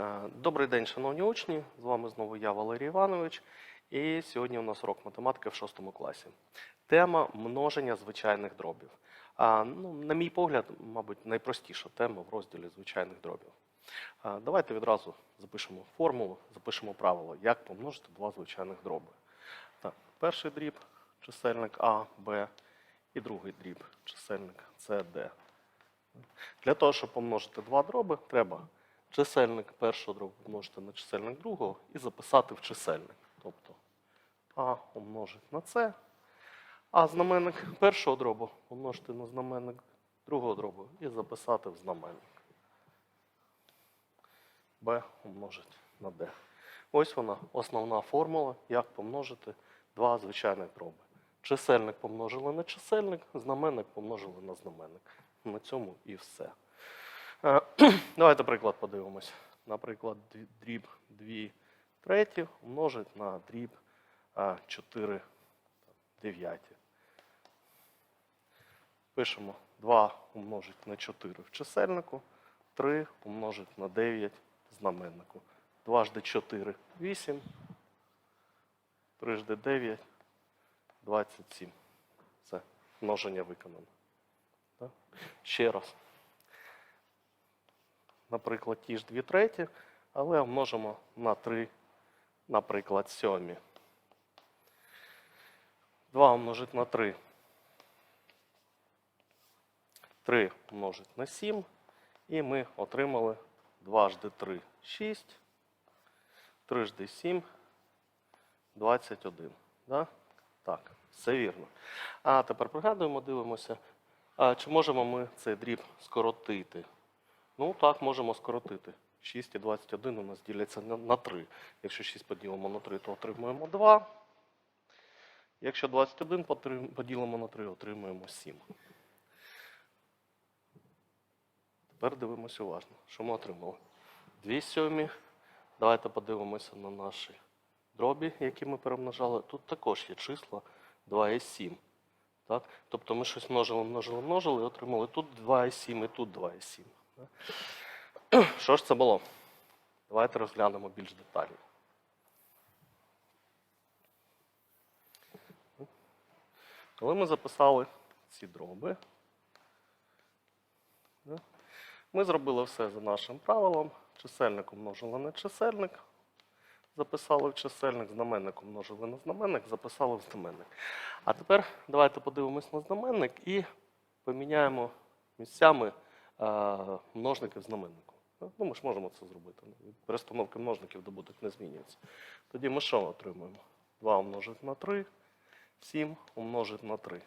Е, Добрий день, шановні учні. З вами знову я, Валерій Іванович. І сьогодні у нас урок математики в 6 класі. Тема множення звичайних дробів. А, ну, на мій погляд, мабуть, найпростіша тема в розділі звичайних дробів. А, давайте відразу запишемо формулу, запишемо правило, як помножити два звичайних дроби. Так, перший дріб чисельник А, Б, і другий дріб чисельник С, Д. Для того, щоб помножити два дроби, треба чисельник першого дробу помножити на чисельник другого і записати в чисельник. Тобто А умножить на С, а знаменник першого дробу помножити на знаменник другого дробу і записати в знаменник. Б умножить на Д. Ось вона, основна формула, як помножити два звичайних дроби. Чисельник помножили на чисельник, знаменник помножили на знаменник. На цьому і все. Е, Давайте приклад подивимось. Наприклад, дріб 2 треті умножить на дріб 4 дев'яті. Пишемо 2 умножить на 4 в чисельнику, 3 умножить на 9 в знаменнику. 2 жди 4 – 8, 3 жди 9 – 27. Це множення виконано. Ще раз. Наприклад, ті ж 2 треті, але множимо на 3, наприклад, сьомі. 2 умножить на 3. 3 умножить на 7. І ми отримали 2 жди 3 – 6. 3 жди 7 – 21. Да? Так, все вірно. А тепер пригадуємо, дивимося, чи можемо ми цей дріб скоротити? Ну так, можемо скоротити. 6 і 21 у нас діляться на, на 3. Якщо 6 поділимо на 3, то отримуємо 2. Якщо 21 поділимо на 3, отримуємо 7. Тепер дивимося уважно, що ми отримали. 2 сьомі. Давайте подивимося на наші дробі, які ми перемножали. Тут також є числа 2 і 7. Так? Тобто ми щось множили, множили, множили і отримали тут 2,7 і тут 2,7. да? Що ж це було? Давайте розглянемо більш детально. Коли ми записали ці дроби, ми зробили все за нашим правилом. Чисельник умножили на чисельник, записали в чисельник, знаменник умножили на знаменник, записали в знаменник. А тепер давайте подивимось на знаменник і поміняємо місцями е, множники знаменнику. Ну, ми ж можемо це зробити. Перестановки множників добуток не змінюється. Тоді ми що отримуємо? 2 умножити на 3, 7 умножити на 3.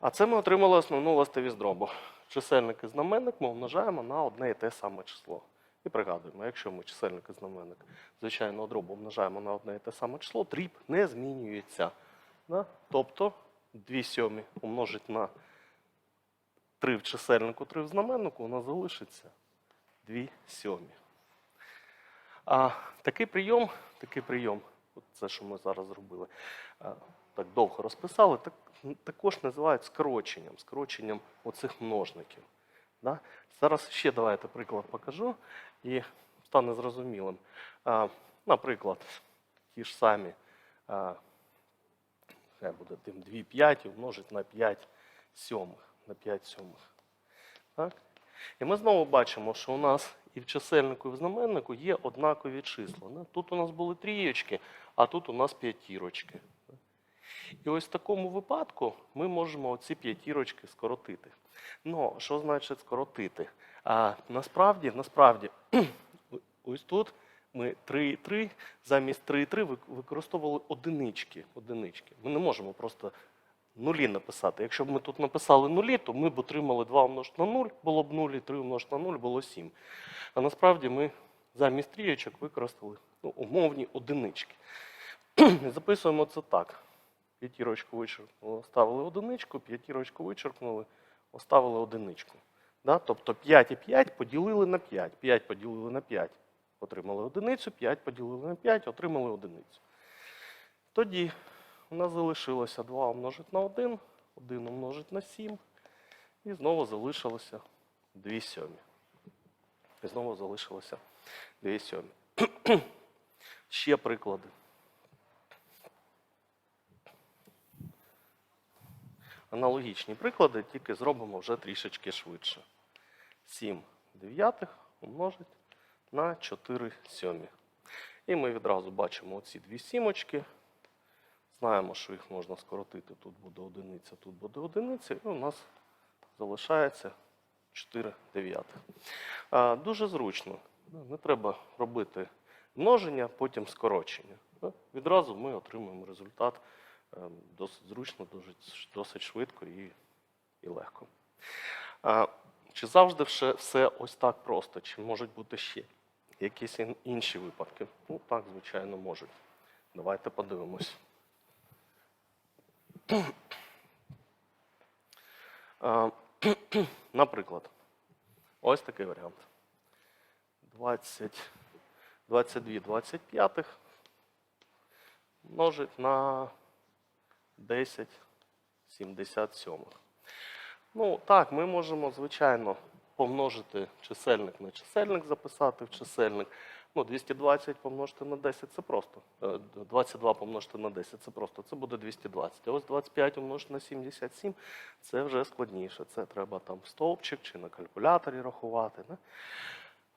А це ми отримали основну властивість дробу. Чисельник і знаменник ми умножаємо на одне і те саме число. І пригадуємо, якщо ми чисельник і знаменник звичайного дробу умножаємо на одне і те саме число, дріб не змінюється. Да? Тобто 2 сьомі умножить на 3 в чисельнику, 3 в знаменнику, у нас залишиться 2 сьомі. А такий прийом, такий прийом, от це, що ми зараз зробили, так довго розписали, так, також називають скороченням, скороченням оцих множників. Да? Зараз ще давайте приклад покажу і стане зрозумілим. А, наприклад, ті ж самі, а, буде тим 2 п'яті умножить на 5 сьомих. На 5 сьомих. Так? І ми знову бачимо, що у нас і в чисельнику, і в знаменнику є однакові числа. Тут у нас були трієчки, а тут у нас п'ятірочки. І ось в такому випадку ми можемо оці п'ятірочки скоротити. Ну, що значить скоротити? А, насправді, насправді, ось тут ми 3 3, замість 3 3 використовували одинички. одинички. Ми не можемо просто нулі написати. Якщо б ми тут написали нулі, то ми б отримали 2 умножити на 0, було б 0, і 3 умножити на 0 було 7. А насправді ми замість трієчок використали ну, умовні одинички. Записуємо це так. П'ятірочку вичерпнули, оставили одиничку, п'ятірочку вичерпнули, оставили одиничку. Да? Тобто 5 і 5 поділили на 5. 5 поділили на 5, отримали одиницю, 5 поділили на 5, отримали одиницю. Тоді у нас залишилося 2 умножити на 1, 1 умножити на 7, і знову залишилося 2 сьомі. І знову залишилося 2 сьомі. Ще приклади. Аналогічні приклади, тільки зробимо вже трішечки швидше. 7 дев'ятих умножить на 4 сьомі. І ми відразу бачимо оці дві сімочки. Знаємо, що їх можна скоротити. Тут буде одиниця, тут буде одиниця, і у нас залишається 4 дев'ятих. Дуже зручно. Ну, Не треба робити множення, потім скорочення. Ну, Відразу ми отримуємо результат е, досить зручно, досить, швидко і, і легко. Чи завжди все ось так просто? Чи можуть бути ще якісь інші випадки? Ну так, звичайно, можуть. Давайте подивимось. Наприклад, ось такий варіант. 20, 22 25 множить на 10 77. Ну, так, ми можемо, звичайно, помножити чисельник на чисельник, записати в чисельник. Ну, 220 помножити на 10 це просто. Е, 22 помножити на 10 це просто. Це буде 220. А ось 25 умножити на 77 це вже складніше. Це треба там в стовпчик чи на калькуляторі рахувати. Не?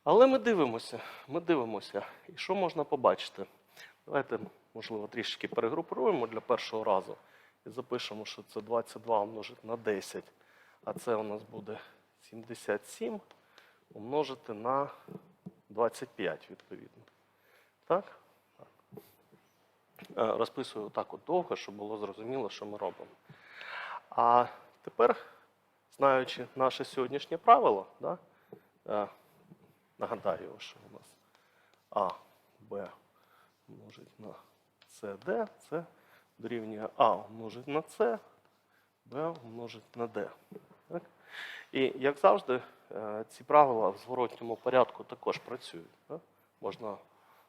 Але ми дивимося, ми дивимося. І що можна побачити? Давайте, можливо, трішки перегрупуємо для першого разу і запишемо, що це 22 умножити на 10, а це у нас буде 77 умножити на 25, відповідно. Так? Е, Розписую так от довго, щоб було зрозуміло, що ми робимо. А тепер, знаючи наше сьогоднішнє правило, да, е, нагадаю, що у нас А, Б множить на С, Д, це дорівнює А умножить на С, Б умножить на Д. І як завжди, е, ці правила в зворотньому порядку також працюють. Можна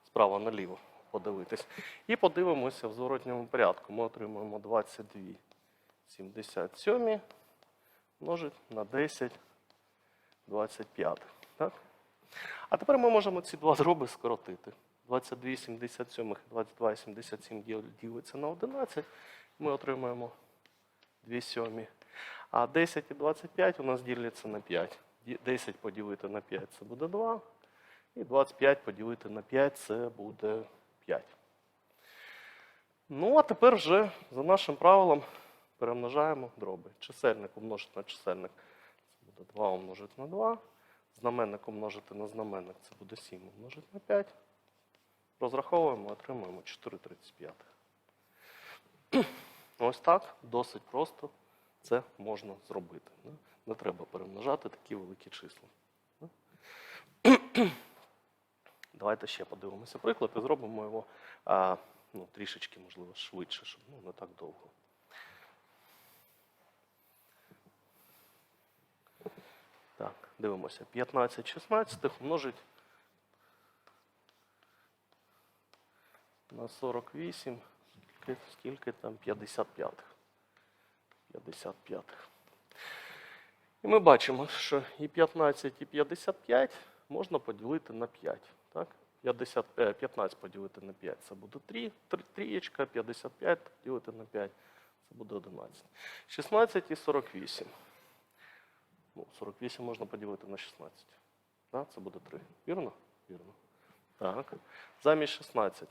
справа наліво подивитись. І подивимося в зворотньому порядку. Ми отримуємо 22 77 множить на 10 25. Так? А тепер ми можемо ці два дроби скоротити. 22 77 і 22 77 діл- ділиться на 11. Ми отримаємо 2 сьомі. А 10 і 25 у нас діляться на 5. 10 поділити на 5 це буде 2. І 25 поділити на 5 це буде 5. Ну, а тепер вже за нашим правилом перемножаємо дроби. Чисельник умножити на чисельник це буде 2 умножити на 2. Знаменник умножити на знаменник це буде 7 умножити на 5. Розраховуємо, отримуємо 4,35. Ось так, досить просто це можна зробити. Не- Не треба перемножати такі великі числа. Давайте ще подивимося приклад і зробимо його ну, трішечки, можливо, швидше, щоб ну, не так довго. Так, дивимося. 15 16 умножить на 48. Скільки, скільки там 55. 55. І ми бачимо, що і 15, і 55 можна поділити на 5. Так? 50, е, 15 поділити на 5 це буде 3, 3 трієчка, 55 поділити на 5 це буде 11. 16 і 48. Ну, 48 можна поділити на 16. Да? Це буде 3. Вірно? Вірно. Так. Замість 16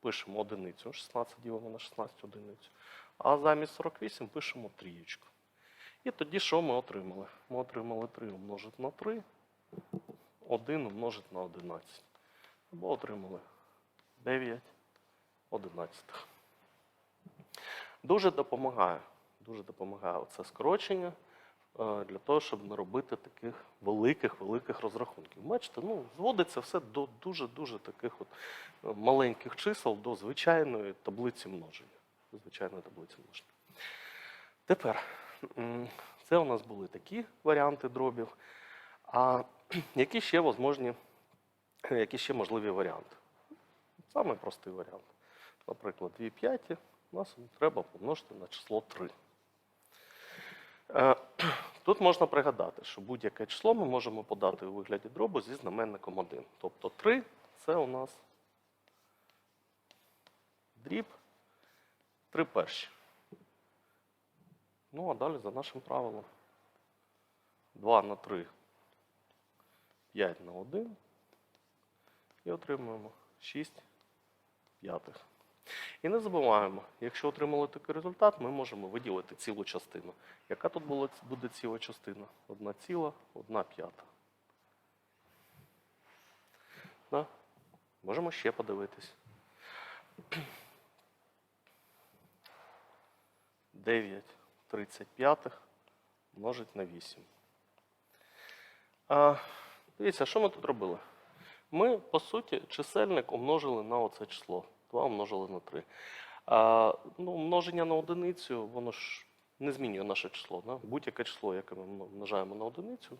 пишемо одиницю. 16 ділимо на 16 одиницю. А замість 48 пишемо трієчку. І тоді що ми отримали? Ми отримали 3 умножити на 3, 1 умножити на 11. Або отримали 9 одинадцятих. Дуже допомагає. Дуже допомагає це скорочення е, для того, щоб не робити таких великих-великих розрахунків. Бачите, ну, зводиться все до дуже-дуже таких от е, маленьких чисел до звичайної таблиці множення. До звичайної таблиці множення. Тепер, це у нас були такі варіанти дробів. А які ще возможні, які ще можливі варіанти? Саме простий варіант. Наприклад, 2 п'яті нас треба помножити на число 3. Е, Тут можна пригадати, що будь-яке число ми можемо подати у вигляді дробу зі знаменником 1. Тобто 3 це у нас дріб 3 перші. Ну, а далі за нашим правилом. 2 на 3, 5 на 1. І отримуємо 6 п'ятих. І не забуваємо, якщо отримали такий результат, ми можемо виділити цілу частину. Яка тут буде ціла частина? Одна ціла, одна п'ята. Да? Можемо ще подивитись. 9 35 множить на 8. А, дивіться, що ми тут робили? Ми, по суті, чисельник умножили на оце число. 2 умножили на 3. А, ну, множення на одиницю, воно ж не змінює наше число. Да? Будь-яке число, яке ми множаємо на одиницю,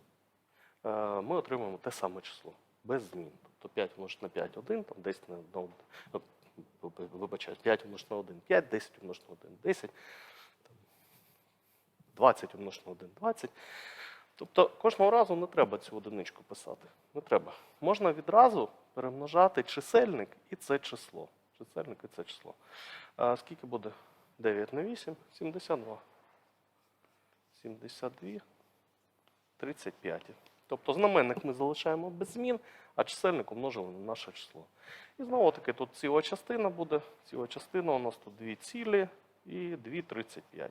е, ми отримуємо те саме число, без змін. Тобто 5 умножити на 5 1, там 10 на, на 1, ну, вибачаю, 5 умножити на 1 5, 10 умножити на 1 10, там, 20 умножити на 1 20. Тобто кожного разу не треба цю одиничку писати. Не треба. Можна відразу перемножати чисельник і це число. Чисельник і це число. А скільки буде 9 на 8? 72. 72, 35. Тобто знаменник ми залишаємо без змін, а чисельник умножили на наше число. І знову таки тут ціла частина буде. Ціла частина у нас тут 2 цілі і 2,35.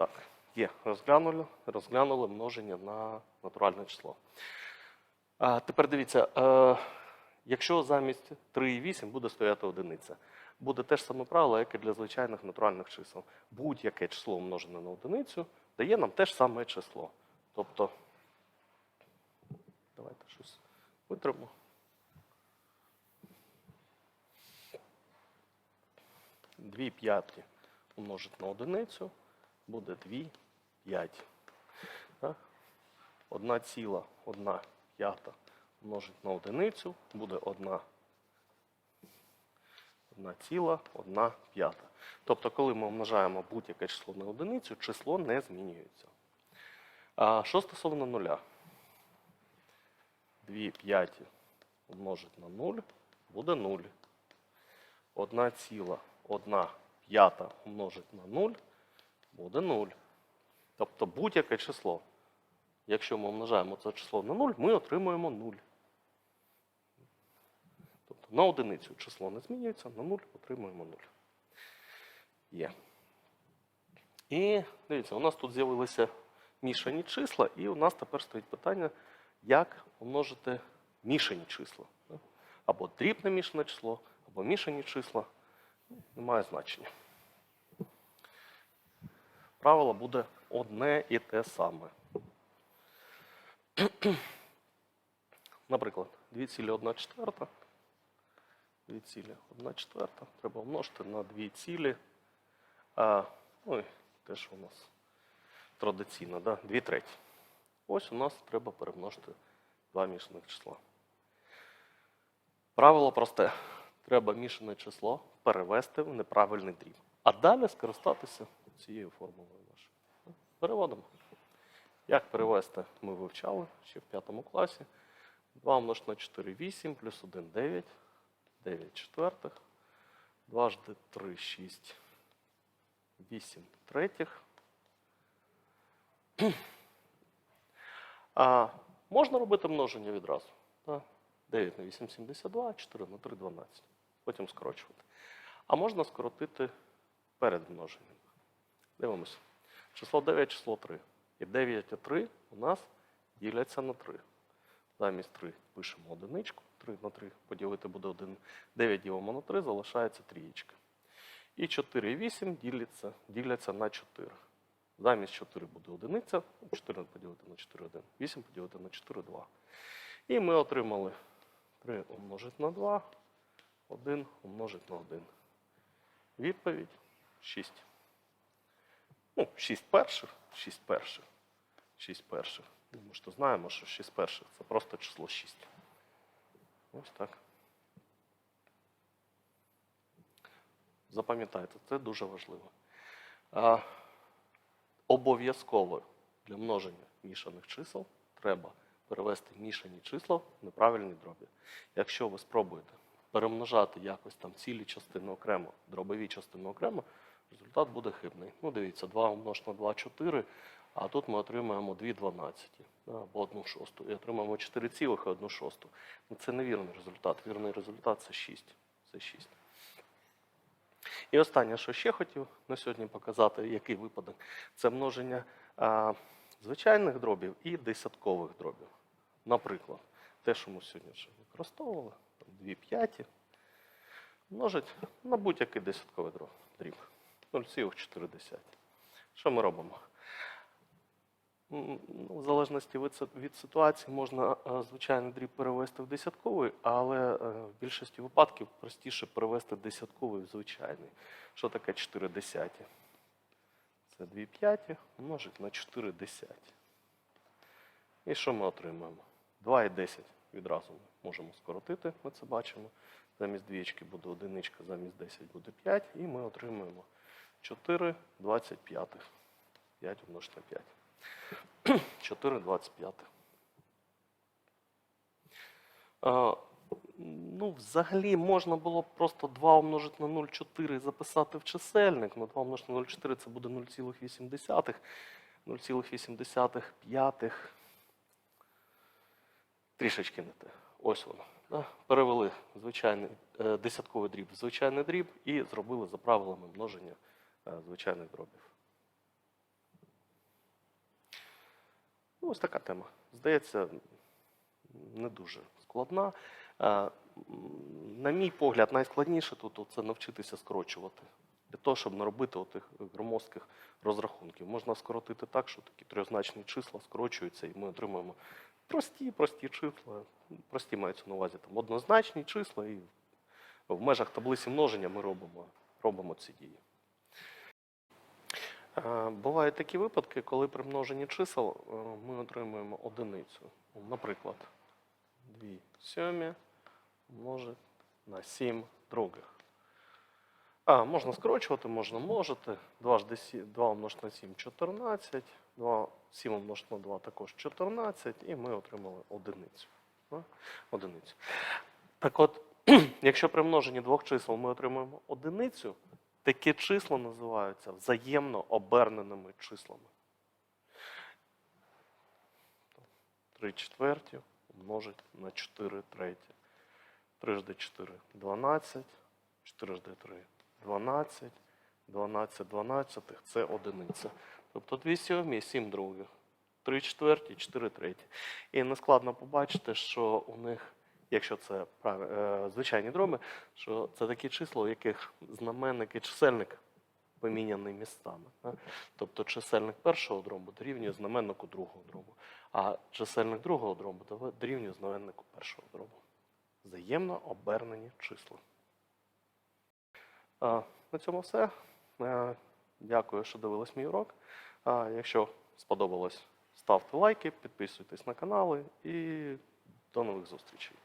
Так, є, розглянули, розглянули множення на натуральне число. А, тепер дивіться, е, якщо замість 3,8 буде стояти одиниця, буде те ж саме правило, як і для звичайних натуральних чисел. Будь-яке число умножене на одиницю дає нам те ж саме число. Тобто, давайте щось витримо. Дві п'яті умножити на одиницю буде 2 5. Одна ціла, одна п'ята умножить на одиницю буде одна. Одна ціла, одна п'ята. Тобто, коли ми умножаємо будь-яке число на одиницю, число не змінюється. А що стосовно нуля? 2 п'яті умножить на 0 буде 0. Одна ціла, одна п'ята умножить на 0 буде 0. Тобто будь-яке число. Якщо ми умножаємо це число на 0, ми отримуємо 0. Тобто на одиницю число не змінюється, на 0 отримуємо 0. Є. І дивіться, у нас тут з'явилися мішані числа, і у нас тепер стоїть питання, як умножити мішані числа. Або дрібне мішане число, або мішані числа. Немає значення. Правило буде одне і те саме. Наприклад, 2,1 четверта. 2,1 четверта. Треба умножити на 2 цілі. А, ну і те, що у нас традиційно, да? 2 треті. Ось у нас треба перемножити два мішаних числа. Правило просте. Треба мішане число перевести в неправильний дріб. А далі скористатися цією формулою нашою. Переводимо. Як перевести, ми вивчали ще в п'ятому класі. 2 множити на 4 8, плюс 1 9, 9 четвертих, 2 жди 3 6, 8 третіх. А можна робити множення відразу. Так? 9 на 8 72, 4 на 3 12. Потім скорочувати. А можна скоротити перед множенням. Дивимося. Число 9, число 3. І 9 і 3 у нас діляться на 3. Замість 3 пишемо одиничку. 3 на 3 поділити буде 1. 9 ділимо на 3, залишається трієчка. І 4 і 8 діляться, діляться на 4. Замість 4 буде одиниця. 4 поділити на 4 1. 8 поділити на 4 2. І ми отримали 3 умножить на 2, 1 умножить на 1. Відповідь 6. Ну, 6 перших, 6 перших, 6 перших. Ну, Ми ж то знаємо, що 6 перших це просто число 6. Ось так. Запам'ятайте, це дуже важливо. А, обов'язково для множення мішаних чисел треба перевести мішані числа в неправильні дробі. Якщо ви спробуєте перемножати якось там цілі частини окремо, дробові частини окремо, результат буде хибний. Ну, дивіться, 2 умножити на 2 – 4, а тут ми отримаємо 2 дванадцяті, да, або 1 шосту, і отримаємо 4 цілих і 1 шосту. Ну, це невірний результат. Вірний результат це 6. Це 6. І останнє, що ще хотів на сьогодні показати, який випадок, це множення а, звичайних дробів і десяткових дробів. Наприклад, те, що ми сьогодні вже використовували, 2 п'яті, множить на будь-який десятковий дріб. 0,4. Що ми робимо? Ну, В залежності від, ситуації можна е, звичайний дріб перевести в десятковий, але е, в більшості випадків простіше перевести десятковий в звичайний. Що таке 4 десяті? Це 2 п'яті множить на 4 десяті. І що ми отримаємо? 2 і 10 відразу можемо скоротити, ми це бачимо. Замість двічки буде одиничка, замість 10 буде 5, і ми отримуємо 4 25. 5 умножити на 5. 4 25. А, ну, взагалі можна було просто 2 умножити на 0,4 і записати в чисельник. Ну, 2 умножити на 0,4 це буде 0,8. 0,8 п'ятих. Трішечки не те. Ось воно. Да? Перевели звичайний е, десятковий дріб в звичайний дріб і зробили за правилами множення звичайних дробів. Ну, ось така тема. Здається, не дуже складна. Е, На мій погляд, найскладніше тут це навчитися скорочувати. Для того, щоб не робити отих громоздких розрахунків. Можна скоротити так, що такі трьохзначні числа скорочуються, і ми отримуємо прості, прості числа. Прості мається на увазі там однозначні числа, і в межах таблиці множення ми робимо, робимо ці дії. Е, Бувають такі випадки, коли при множенні чисел е, ми отримуємо одиницю. Ну, Наприклад, 2 сьомі множить на 7 других. А, можна скорочувати, можна множити. 2, ж десі- 2 умножити на 7 – 14, 2, 7 умножити на 2 також 14, і ми отримали одиницю. Одиницю. Так от, якщо при множенні двох чисел ми отримуємо одиницю, такі числа називаються взаємно оберненими числами. 3 четверті умножить на 4 треті. 3 жди 4 – 12, 4 жди 3 – 12, 12 дванадцятих – це одиниця. Тобто 2 сьомі – 7 других, 3 четверті, 4 треті. І нескладно побачити, що у них, якщо це е, звичайні дроби, що це такі числа, у яких знаменник і чисельник поміняні містами. Тобто чисельник першого дробу дорівнює знаменнику другого дробу, а чисельник другого дробу дорівнює знаменнику першого дробу. Взаємно обернені числа. На цьому все. Е, Дякую, що дивились мій урок. Якщо сподобалось, ставте лайки, підписуйтесь на канали і до нових зустрічей.